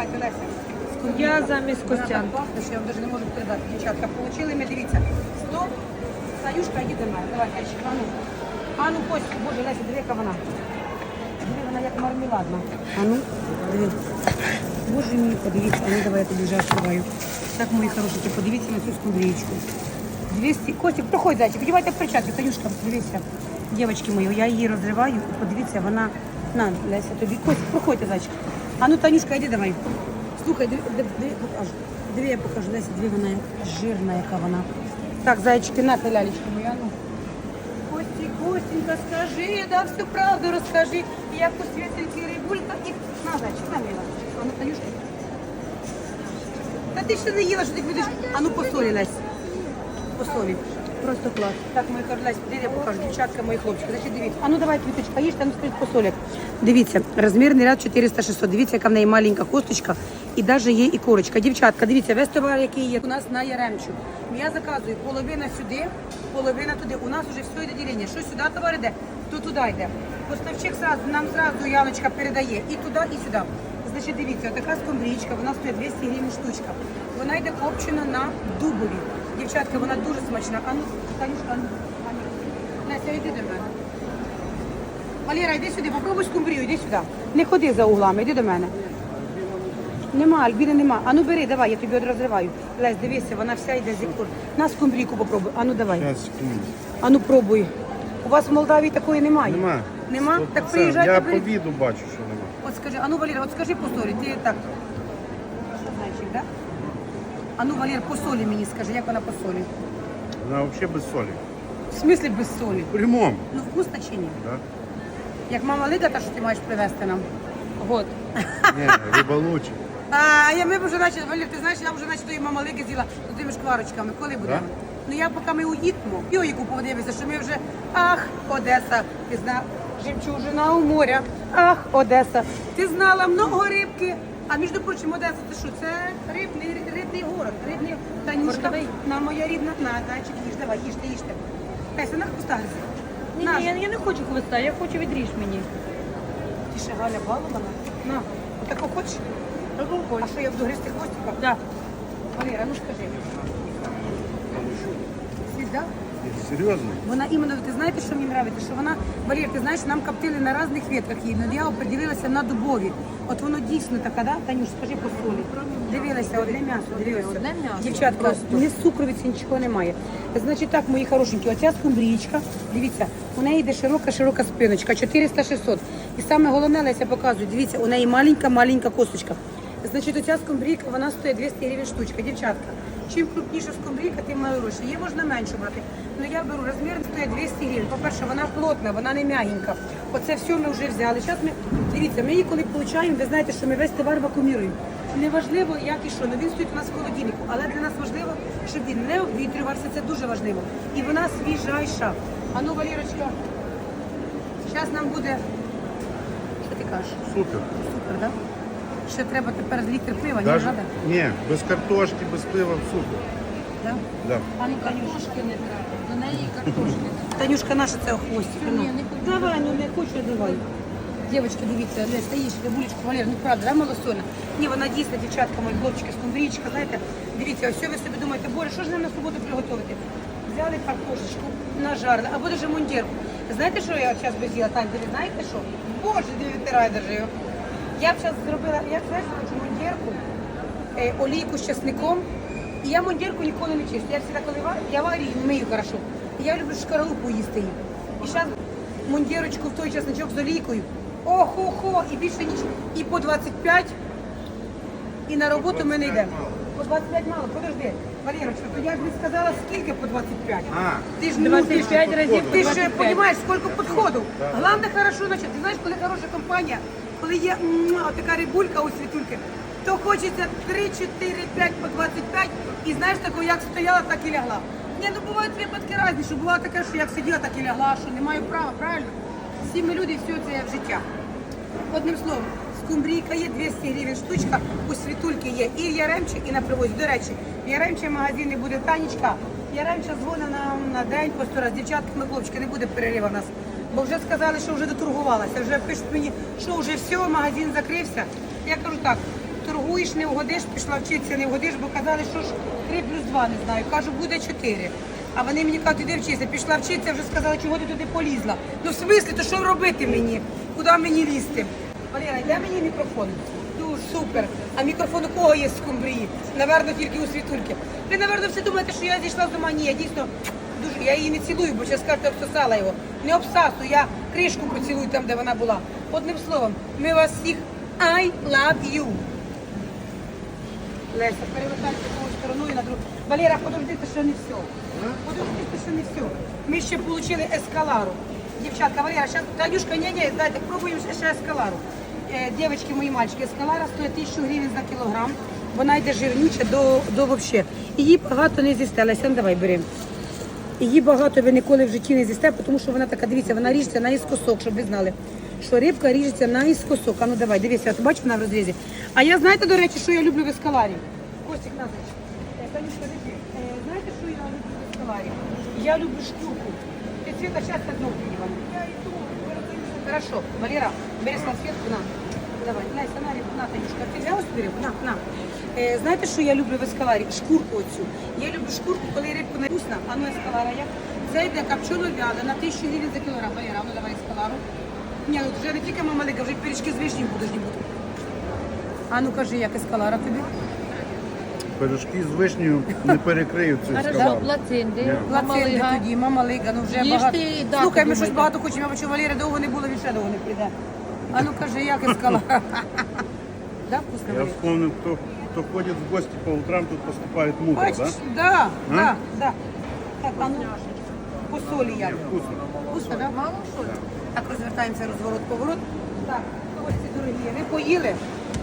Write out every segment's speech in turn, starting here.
давайте, Леся. Я замість Костян. пахне, що я вам навіть не можу передати. Дівчатка, получили ми, дивіться. 100. Саюшка, йди до мене. Давай, Кайчик, а ну. А ну, Костя, боже, Леся, диви, яка вона. Диви, вона як мармеладна. А ну, диви. Боже мій, подивіться, а ну давай я тобі вже відкриваю. Так, мої хороші, подивіться на цю скумбрічку. 200. Костик, проходь, зайчик, одівайте перчатки, Танюшка, дивіться. Дівчатки мої, я її розриваю, подивіться, вона. На, Леся, тобі. Костик, проходьте, зайчик. А ну, Танюшка, йди давай. Слухай, диви, диви, диви, покажу. Диви, я покажу, Леся, диви, вона як жирна, яка вона. Так, зайчики, на, ти, лялечки моя, ну. Кості, Костенька, скажи, да всю правду розкажи, як у світельки рибулька і... На, зайчик, на, мила. А ну, Танюшка. Та ти ще не їла, що ти будеш? А ну посолі, Лесь. Посолі. Просто клас. Так, мої підійди, я покажу. Дівчатка, мої хлопчики. Значить, дивіться. А ну давай, квіточка, їж, там скажіть посолі. Дивіться, розмірний ряд 400-600. Дивіться, яка в неї маленька косточка. І навіть є і корочка. Дівчатка, дивіться, весь товар, який є у нас на Яремчу. Я заказую половина сюди, половина туди. У нас вже все йде ділення. Що сюди товар йде, то туди йде. Поставщик сразу, нам зразу Яночка передає і туди, і сюди. Значить, дивіться, така скумбрічка, вона стоїть 200 гривень штучка. Вона йде копчена на дубові. Дівчатка, вона дуже смачна. А ну, Танюшка, а ну, а ну. Леся, йди до мене. Валера, йди сюди, попробуй скумбрію, йди сюди. Не ходи за углами, йди до мене. Нема, Альбіни нема. А ну бери, давай, я тобі розриваю. Лесь, дивися, вона вся йде з ікор. На скумбрійку попробуй. А ну давай. Зараз, секунду. А ну пробуй. У вас в Молдавії такої немає? Нема. Нема? Так приїжджайте. Я по віду бачу, що нема. От скажи, а ну Валера, от скажи по солі, ти так. Значить, да? А ну, Валер, по солі мені скажи, як вона по солі? Вона взагалі без солі. В смислі без солі? Прямом. Ну вкусно чи ні? Да? Як мама Лида, та що ти маєш привезти нам? Год. Ні, риба лучше. А я ми вже наче, Валер, ти знаєш, я вже наче тої мама Лиги з'їла з тими шкварочками. Коли будемо? Ну я поки ми уїдемо, Йоїку подивимося, що ми вже ах, Одеса, ти знав, жемчужина у моря, ах, Одеса. Ти знала много рибки. А між прочим, Одеса, ти що, це рибний, рибний город, рибний Танюшка, на моя рідна, на, зайчик, їж, давай, їжте, їжте. Тайся, на хвосталися. Ні, ні, я, я не хочу хвоста, я хочу відріж мені. Ти ще Галя балована? На, отако хочеш? А що я буду гристи хвостика? Да. Валера, ну скажи. Звізда? Серйозно? Вона іменно, ти знаєте, що мені подобається? Що вона, Валер, ти знаєш, нам коптили на різних ветках її, але я оприділилася на дубові. От воно дійсно така, да? Танюш, скажи по солі. Дивилася, одне м'ясо, дивилася. Одне м'ясо, Дівчатка, просто. не цукровиці, нічого немає. Значить так, мої хорошенькі, оця скумбрічка, дивіться, у неї йде широка-широка спиночка, 400-600. І саме головне, Леся показує, дивіться, у неї маленька-маленька косточка. Значить, оця скумбрійка, вона стоїть 200 гривень штучка, дівчатка. Чим крупніша скумбрійка, тим гроші. Її можна менше брати. Ну я беру розмір, стоїть 200 гривень. По-перше, вона плотна, вона не м'ягенька. Оце все ми вже взяли. Зараз ми, дивіться, ми її коли получаємо, ви знаєте, що ми весь товар вакууміруємо. Неважливо, як і що, ну він стоїть у нас в холодильнику, але для нас важливо, щоб він не обвітрювався, це дуже важливо. І вона свіжайша. А ну, Валірочка, зараз нам буде. Що ти кажеш? Супер. Супер, так? Да? Ще треба тепер літр пива, не Даже... треба? Ні, без картошки, без пива супер. Да? Да. А ну, Танюшка. не треба. До неї картошки. Танюшка наша це хвостик. Ну. Ні, не хочу. Давай, ну не хочу, давай. Дівчатки, дивіться, не стоїш, рибулечку, Валер, ну правда, да, малосольна? Ні, вона дійсно, дівчатка, мої хлопчики, скумбрічка, знаєте, дивіться, ось ви собі думаєте, боже, що ж нам на суботу приготувати? Взяли картошечку, нажарили, або даже мундірку. Знаєте, що я зараз би з'їла, Тань, ви знаєте що? Боже, не витирай даже його. Я б зараз зробила, я знаєш, хочу мундірку, е, олійку з часником, і я мундірку ніколи не чистю. Я завжди коли варю, я варю і мию хорошо. І я люблю шкаралупу їсти її. І зараз мундірочку в той часничок з олійкою. Охо-хо, і більше ніч. І по 25, і на роботу ми не йдемо. По 25 мало, подожди. Валерочка, то я ж не сказала, скільки по 25. А, Ти ж не 25 разів Ти ж 25. розумієш, скільки підходів. Головне хорошо начати. Ти знаєш, коли хороша компанія, коли є така рибулька у світульки, то хочеться 3, 4, 5 по 25 і знаєш таку, як стояла, так і лягла. Ні, ну бувають випадки різні, що бувало таке, що як сиділа, так і лягла, що не маю права, правильно? Всі ми люди, все це в життя. Одним словом, скумбрійка є 200 гривень штучка, у світульки є і в Яремче, і на привозі. До речі, в Яремче магазині буде Танечка. Яремча дзвонить нам на день по сто раз. Дівчатками, хлопчики, не буде перерива в нас. Бо вже сказали, що вже доторгувалася. Вже пишуть мені, що вже все, магазин закрився. Я кажу так, торгуй. Порахуєш, не вгодиш, пішла вчитися, не вгодиш, бо казали, що ж 3 плюс 2 не знаю. Кажу, буде 4. А вони мені кажуть, іди вчитися. Пішла вчитися, вже сказали, чого ти туди полізла. Ну в смислі, то що робити мені? Куди мені лізти? Валера, йде мені мікрофон? Дуже супер. А мікрофон у кого є з скумбрії? Наверно, тільки у світульки. Ви, наверно, всі думаєте, що я зійшла з ума. Ні, я дійсно дуже, я її не цілую, бо зараз скажете, обсосала його. Не обсасу, я кришку поцілую там, де вона була. Одним словом, ми вас всіх I love you. Леся, перевертайте тою стороною на другу. Валера, подождите, що не все. Подождите, що не все. Ми ще отримали ескалару. Дівчатка, Валера, зараз, Танюшка, ні, ні, дайте, пробуємо ще, ескалару. Е, Дівчатки, мої мальчики, ескалара стоїть 1000 гривень за кілограм. Вона йде жирнюча до, до вообще. Її багато не з'їсте. Ну давай беремо. Її багато ви ніколи в житті не з'їсте, тому що вона така, дивіться, вона ріжеться наіскосок, щоб ви знали, що рибка ріжеться наіскосок. А ну давай, дивіться, от бачиш, вона в розрізі. А я знаєте, до речі, що я люблю в ескаларі? Костік, на. Е, е, знаєте, що я люблю в ескаларі? Я люблю шкурку. Ти цвіта зараз одну Іван. Я йду, розумієте. Хорошо, Валера, бери салфетку, на. Давай, Леся, на, на, Танюшка, ти взяла собі рибу? На, на. Е, знаєте, що я люблю в ескаларі? Шкурку оцю. Я люблю шкурку, коли рибку не вкусна. А ну ескалара як? Це йде копчено вялене на 1000 гривень за кілограм. Валера, а ну давай ескалару. Ні, ну вже не тільки мама лига, вже пиріжки з вишні будуть. А ну кажи, як ескалара тобі? Пирожки з вишнею не перекриють цю Хорошо, скалару. плаценти, Ні. Плаценти мамалига. тоді, мама лига, ну вже Їжте багато. і дати Слухай, ми думайте. щось багато хочемо, я бачу, Валери довго не було, він ще довго не прийде. А ну кажи, як ескалара? Да, вкусно, Я Валера? вспомнил, кто, кто ходит в гости по утрам, тут поступает мудро, да? Да, А? да, да. Так, а ну, по солі як? Вкусно. Вкусно, да? Мало солі. Так, розвертаємося, розворот, поворот. Так, гості дорогі, ви поїли.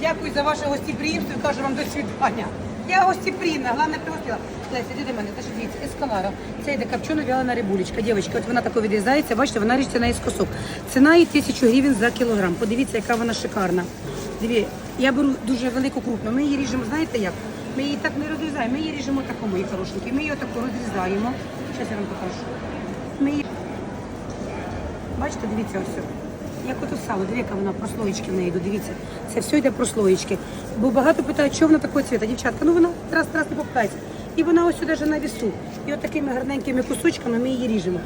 Дякую за ваше гостеприємство і кажу вам до свидання. Я гостеприємна, головне пригостила. Леся, іди до мене, теж дивіться, ескалара. Це йде копчено вялена рибулечка. Дівчатки, от вона тако відрізається, бачите, вона ріжеться на іскосок. Ціна її тисячу гривень за кілограм. Подивіться, яка вона шикарна. Диві, я беру дуже велику крупну. Ми її ріжемо, знаєте як? Ми її так не розрізаємо, ми її ріжемо тако, мої хорошенькі. Ми її отако розрізаємо. Зараз я вам покажу. Ми її Бачите, дивіться ось. Як ото сало, дивіться, вона прослоєчки в неї йдуть, дивіться. Це все йде прослоєчки. Бо багато питають, що вона такого цвіта, дівчатка. Ну вона раз раз не попадається. І вона ось сюди вже на вісу. І от такими гарненькими кусочками ми її ріжемо.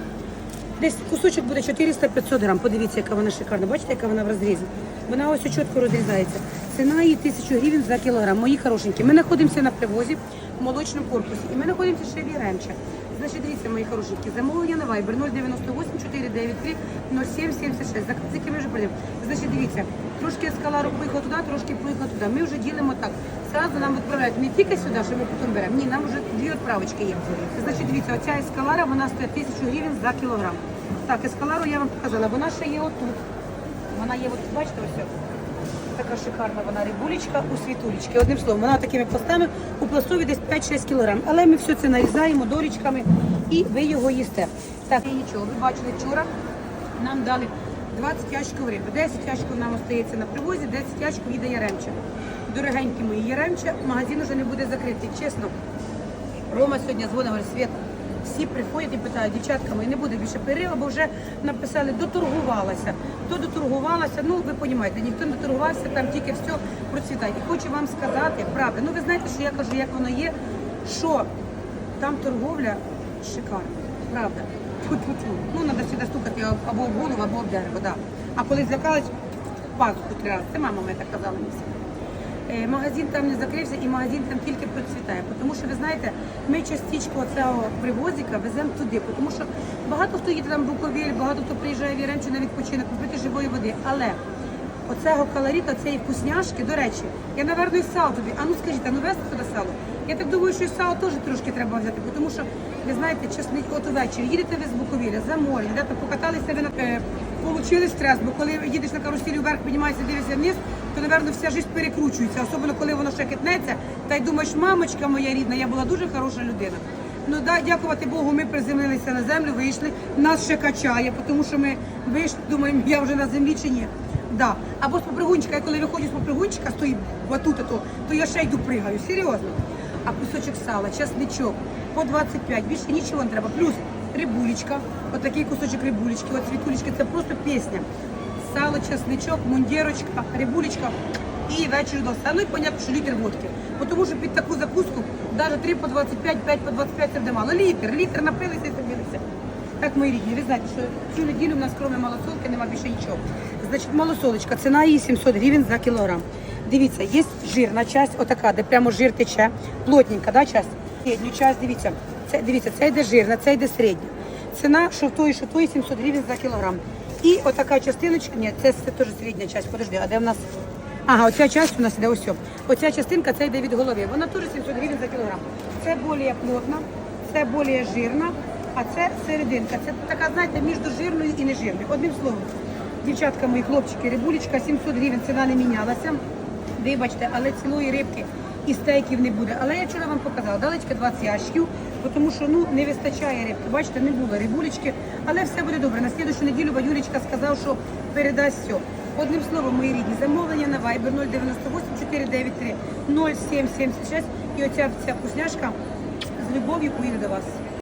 Десь кусочок буде 400-500 грам. Подивіться, яка вона шикарна. Бачите, яка вона в розрізі? Вона ось чітко розрізається. Ціна її 1000 гривень за кілограм. Мої хорошенькі. Ми знаходимося на привозі в молочному корпусі. І ми знаходимося ще Яремче. Значить, дивіться, мої хорошенькі, замовлення на Viber 098 493 0776. Заказики ми вже прийдемо. Значить, дивіться, трошки ескалару поїхала туди, трошки поїхала туди. Ми вже ділимо так. Сразу нам відправляють не тільки сюди, що ми потім беремо. Ні, нам вже дві відправочки є. Значить, дивіться, оця ескалара, вона стоїть 1000 гривень за кілограм. Так, ескалару я вам показала, вона ще є отут. Вона є, от, бачите, ось. Така шикарна вона рибулечка у світулечки. Одним словом, вона такими пластами у пластові десь 5-6 кг. Але ми все це нарізаємо долічками і ви його їсте. Так, нічого, ви бачили вчора, нам дали 20 ящиків риби. 10 ящиків нам остається на привозі, 10 ящиків їде Яремче. Дорогенькі мої Яремче, магазин вже не буде закритий, чесно. Рома сьогодні дзвонить, говорить, Света, всі приходять і питають, дівчатка, мої не буде більше перерива, бо вже написали, доторгувалася. Хто доторгувалася, ну ви розумієте, ніхто не доторгувався, там тільки все процвітає. І хочу вам сказати, правда, ну ви знаєте, що я кажу, як воно є, що там торговля шикарна, правда. Тьфу-тьфу-тьфу. Ну, треба сюди стукати або в голову, або в дерево, да. А коли злякалась, пазуху три рази. Це мама моя так казала мені. Е, Магазин там не закрився і магазин там тільки процвітає. Тому що ви знаєте, ми частичку цього привозика веземо туди, тому що багато хто їде там в Буковель, багато хто приїжджає в Яремчу на відпочинок, купити живої води. Але оцього калоріта, цієї вкусняшки, до речі, я, напевно, і сало туди. А ну скажіть, а ну везти туди сало? Я так думаю, що і сало теж трошки треба взяти, тому що, ви знаєте, чесник, от увечері їдете ви з Буковіля, за море, йдете, покаталися ви на е, получили стрес, бо коли їдеш на каруселі вверх, піднімаєшся, дивишся вниз, то, напевно, вся життя перекручується, особливо коли воно ще китнеться, та й думаєш, мамочка моя рідна, я була дуже хороша людина. Ну да, дякувати Богу, ми приземлилися на землю, вийшли, нас ще качає, тому що ми вийшли, думаємо, я вже на землі чи ні. Да. Або з попригунчика, я коли виходжу з попригунчика, стоїть батута, то, то я ще йду пригаю, серйозно. А кусочок сала, часничок, по 25, більше нічого не треба. Плюс рибулечка, отакий кусочок рибулечки, от світулечки, це просто пісня. Сало, часничок, мундірочка, рибулечка. і вечір до все. Ну і понятно, що літр водки. Тому що під таку закуску навіть 3 по 25, 5 по 25 це мало. Літр, літр напилися і забилися. Так, мої рідні, ви знаєте, що цю неділю в нас кроме малосолки нема більше нічого. Значить, малосолочка, ціна її 700 гривень за кілограм. Дивіться, є жирна часть, отака, де прямо жир тече, плотненька, да, часть? Середню часть, дивіться, це, дивіться, це йде жирна, це йде середня. Ціна, в тої, що в тої 700 гривень за кілограм. І отака частиночка, ні, це, це теж середня часть, подожди, а де в нас? Ага, оця часть у нас іде ось. Оця частинка це йде від голови. Вона теж 700 гривень за кілограм. Це більш плотна, це більш жирна, а це серединка. Це така, знаєте, між жирною і нежирною. Одним словом, дівчатка мої, хлопчики, рибулечка 700 гривень, ціна не мінялася. Вибачте, але цілої рибки і стейків не буде. Але я вчора вам показала, далечка 20 ящиків, тому що ну не вистачає рибки. Бачите, не було рибулечки, але все буде добре. На слідущу неділю Вадюлечка сказав, що передасть все. Одним словом, мої рідні, замовлення на Viber 098 493 0776 і оця вся вкусняшка з любов'ю поїде до вас.